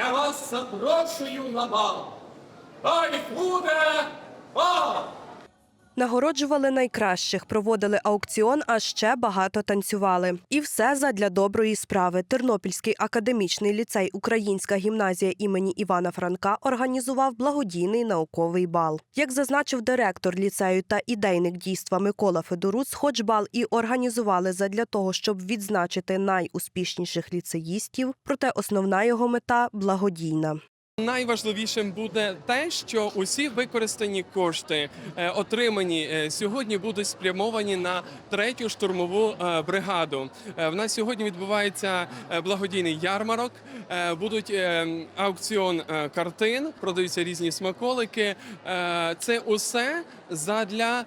Я вас запрошую на бал. Хай буде бал! Нагороджували найкращих, проводили аукціон, а ще багато танцювали. І все задля доброї справи. Тернопільський академічний ліцей Українська гімназія імені Івана Франка організував благодійний науковий бал. Як зазначив директор ліцею та ідейник дійства Микола Федоруц, хоч бал і організували задля того, щоб відзначити найуспішніших ліцеїстів, проте основна його мета благодійна. Найважливішим буде те, що усі використані кошти, е, отримані е, сьогодні, будуть спрямовані на третю штурмову е, бригаду. В нас сьогодні відбувається благодійний ярмарок. Будуть аукціон картин, продаються різні смаколики. Це усе задля.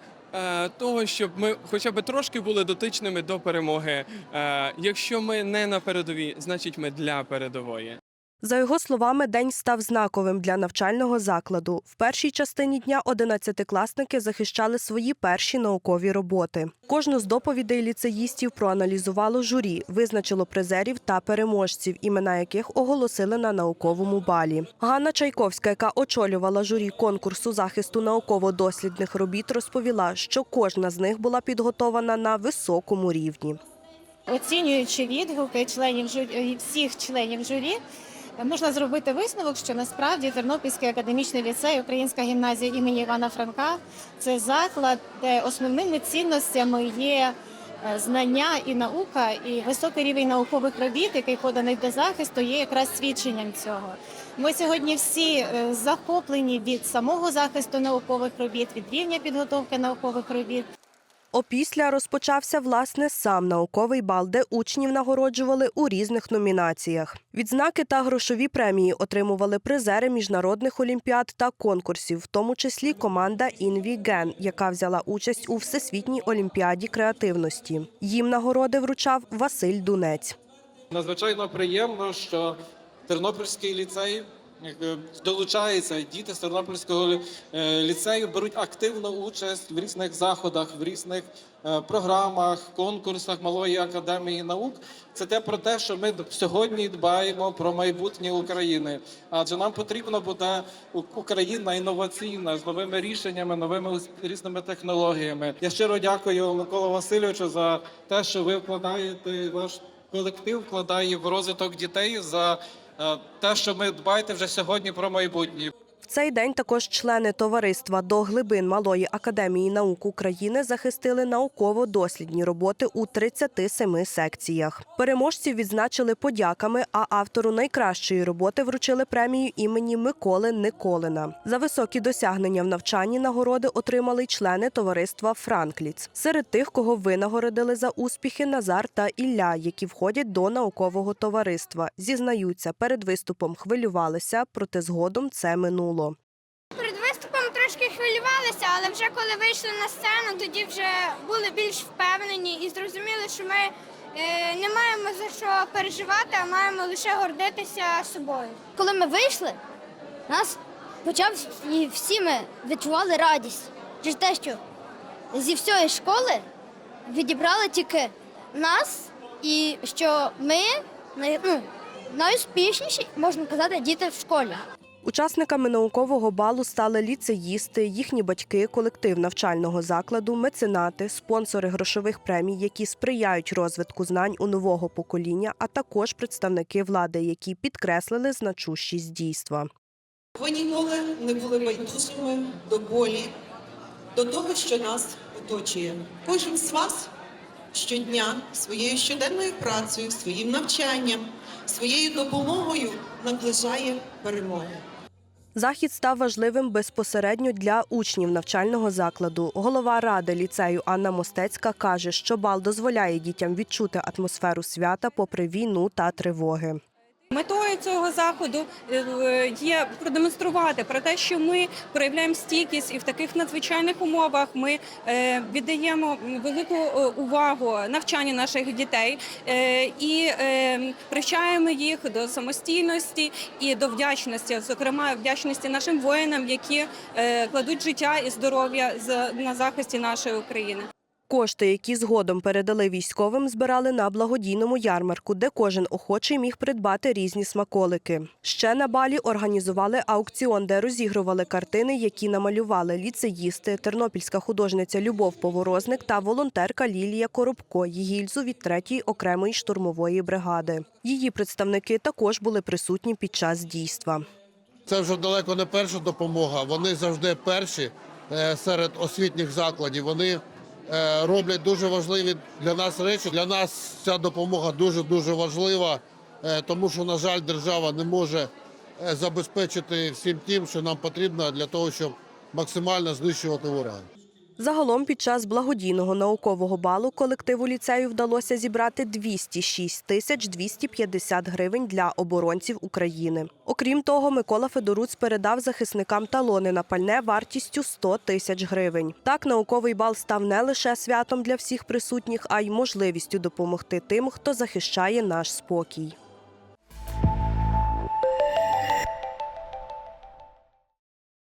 Того, щоб ми хоча б трошки були дотичними до перемоги. Якщо ми не на передовій, значить ми для передової. За його словами, день став знаковим для навчального закладу. В першій частині дня одинадцятикласники захищали свої перші наукові роботи. Кожну з доповідей ліцеїстів проаналізувало журі, визначило призерів та переможців, імена яких оголосили на науковому балі. Ганна Чайковська, яка очолювала журі конкурсу захисту науково-дослідних робіт, розповіла, що кожна з них була підготована на високому рівні. Оцінюючи відгуки членів журі, всіх членів журі, можна зробити висновок, що насправді Тернопільський академічний ліцей, Українська гімназія імені Івана Франка це заклад, де основними цінностями є е, знання і наука, і високий рівень наукових робіт, який поданий до захисту, є якраз свідченням цього. Ми сьогодні всі е, захоплені від самого захисту наукових робіт, від рівня підготовки наукових робіт. Опісля розпочався власне сам науковий бал, де учнів нагороджували у різних номінаціях. Відзнаки та грошові премії отримували призери міжнародних олімпіад та конкурсів, в тому числі команда Інві Ген, яка взяла участь у всесвітній олімпіаді креативності. Їм нагороди вручав Василь Дунець. Надзвичайно приємно, що Тернопільський ліцей е, долучається, діти з Тернопільського е, ліцею беруть активну участь в різних заходах, в різних е, програмах, конкурсах Малої академії наук. Це те про те, що ми сьогодні дбаємо про майбутнє України. Адже нам потрібно буде Україна інноваційна з новими рішеннями, новими різними технологіями. Я щиро дякую Миколу Васильовичу за те, що ви вкладаєте ваш колектив вкладає в розвиток дітей за те, що ми дбаєте вже сьогодні про майбутнє. Цей день також члени товариства до глибин Малої академії наук України захистили науково-дослідні роботи у 37 секціях. Переможців відзначили подяками, а автору найкращої роботи вручили премію імені Миколи Николина. За високі досягнення в навчанні нагороди отримали члени товариства Франкліц. Серед тих, кого винагородили за успіхи Назар та Ілля, які входять до наукового товариства. Зізнаються, перед виступом хвилювалися, проте згодом це минуло. Перед виступом трошки хвилювалися, але вже коли вийшли на сцену, тоді вже були більш впевнені і зрозуміли, що ми е, не маємо за що переживати, а маємо лише гордитися собою. Коли ми вийшли, нас почав і всі ми відчували радість через те, що зі всієї школи відібрали тільки нас, і що ми ну, найуспішніші, можна казати, діти в школі. Учасниками наукового балу стали ліцеїсти, їхні батьки, колектив навчального закладу, меценати, спонсори грошових премій, які сприяють розвитку знань у нового покоління, а також представники влади, які підкреслили значущість дійства. Ви ніколи не були байдужими до болі, до того, що нас оточує. Кожен з вас щодня своєю щоденною працею, своїм навчанням, своєю допомогою наближає перемогу. Захід став важливим безпосередньо для учнів навчального закладу. Голова ради ліцею Анна Мостецька каже, що бал дозволяє дітям відчути атмосферу свята попри війну та тривоги. Метою цього заходу е, є продемонструвати про те, що ми проявляємо стійкість і в таких надзвичайних умовах ми е, віддаємо велику е, увагу навчанню наших дітей е, і е, привчаємо їх до самостійності і до вдячності, зокрема вдячності нашим воїнам, які е, кладуть життя і здоров'я на захисті нашої України. Кошти, які згодом передали військовим, збирали на благодійному ярмарку, де кожен охочий міг придбати різні смаколики. Ще на балі організували аукціон, де розігрували картини, які намалювали ліцеїсти, тернопільська художниця Любов Поворозник та волонтерка Лілія Коробко, Єгільзу від 3-ї окремої штурмової бригади. Її представники також були присутні під час дійства. Це вже далеко не перша допомога. Вони завжди перші е, серед освітніх закладів. Вони роблять дуже важливі для нас речі. Для нас ця допомога дуже дуже важлива, е, тому що, на жаль, держава не може е, забезпечити всім тим, що нам потрібно для того, щоб максимально знищувати ворога. Загалом під час благодійного наукового балу колективу ліцею вдалося зібрати 206 тисяч 250 гривень для оборонців України. Окрім того, Микола Федоруц передав захисникам талони на пальне вартістю 100 тисяч гривень. Так, науковий бал став не лише святом для всіх присутніх, а й можливістю допомогти тим, хто захищає наш спокій.